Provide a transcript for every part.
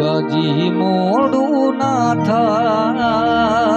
ગોગાજી મોડું ના થાય.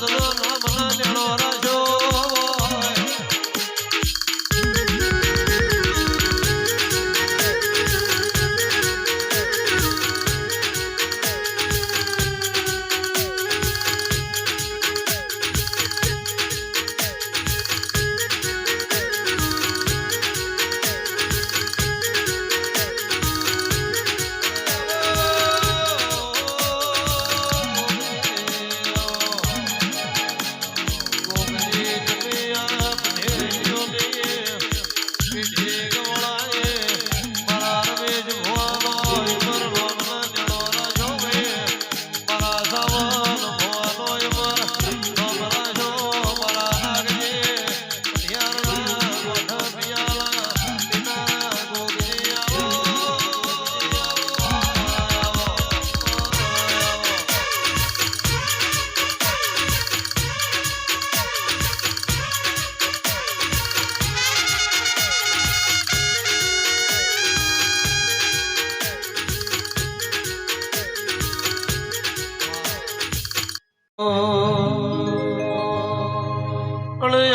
મારા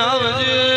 આવજે.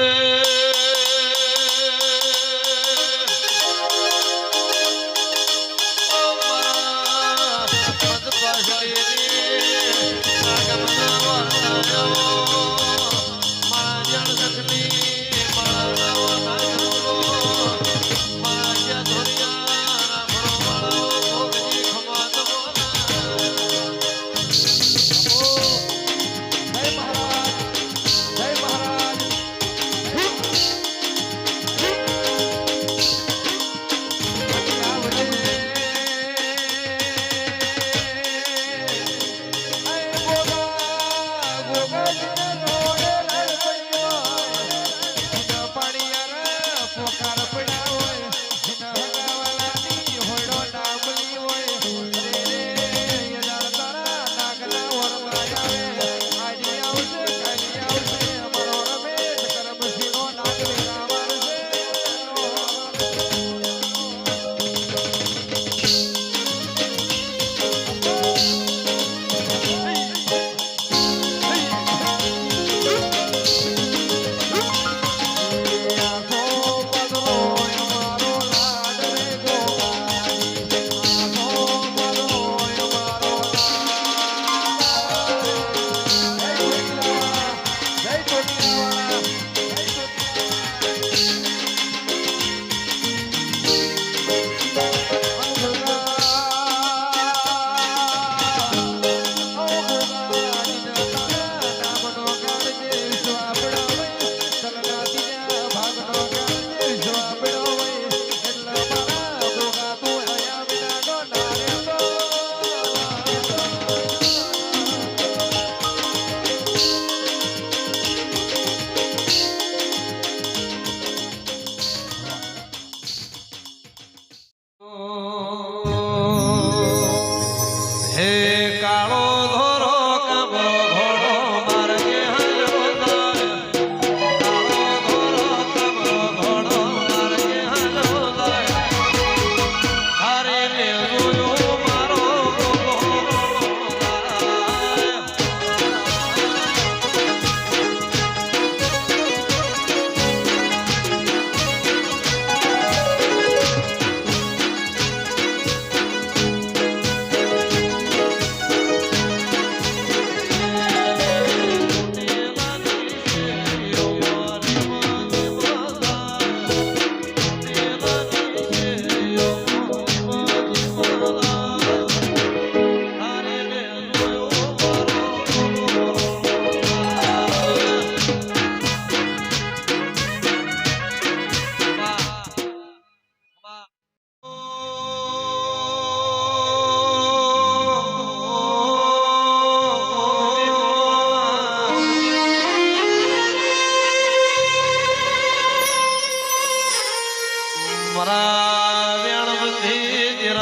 મારા વેણ બધી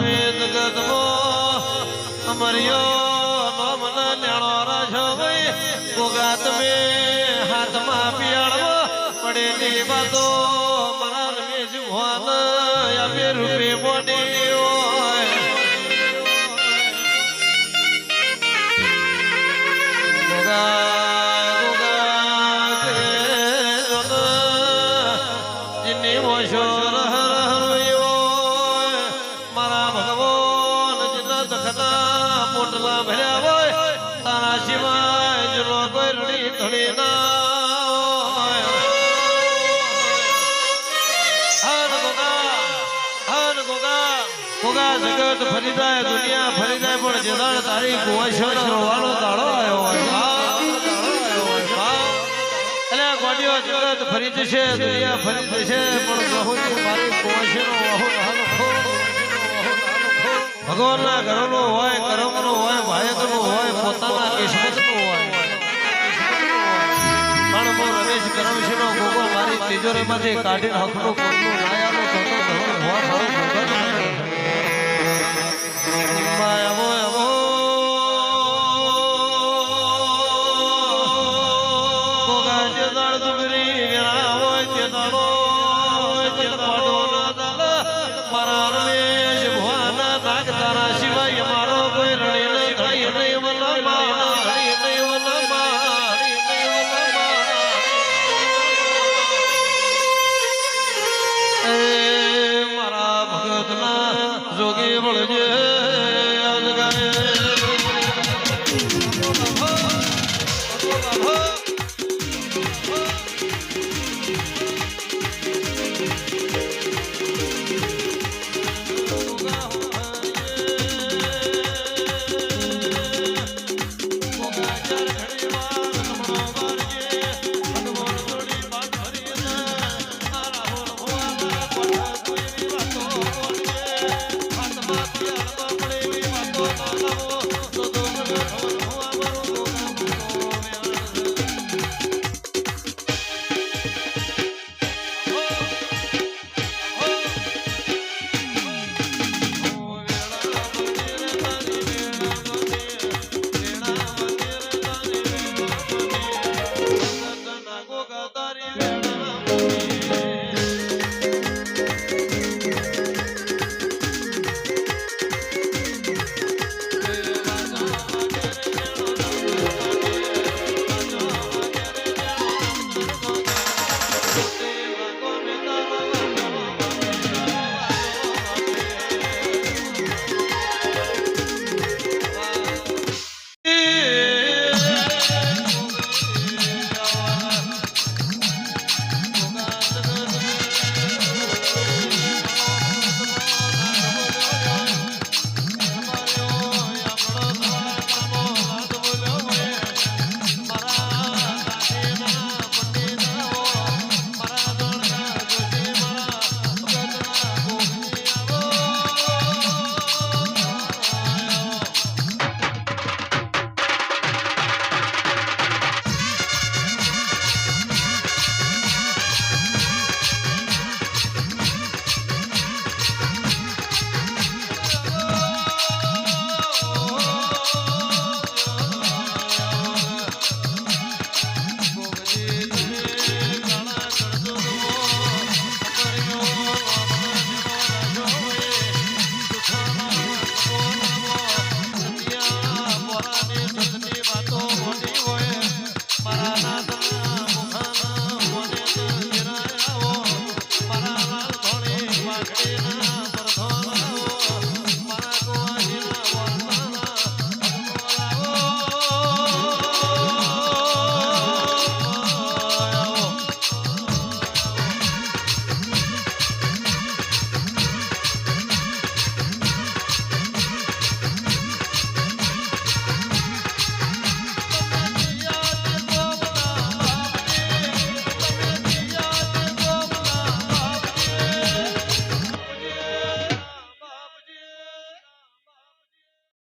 વેદ ગદમો અમર્યો નો ગોગા જગત ફરી જાય દુનિયા ફરી જાય પણ જેદાળ તારી કુવાશોનો રોવાનો દાડો આવ્યો હોય. અલ્યા ગોડીઓ જગત ફરી જશે, દુનિયા ફરી હોય, કરમનો હોય હોય, પોતાના કિસ્મતનો હોય. પણ રમેશ કરમશીનો ગોગો મારી તિજોરીમાંથી કાઢીને હકનું Bye.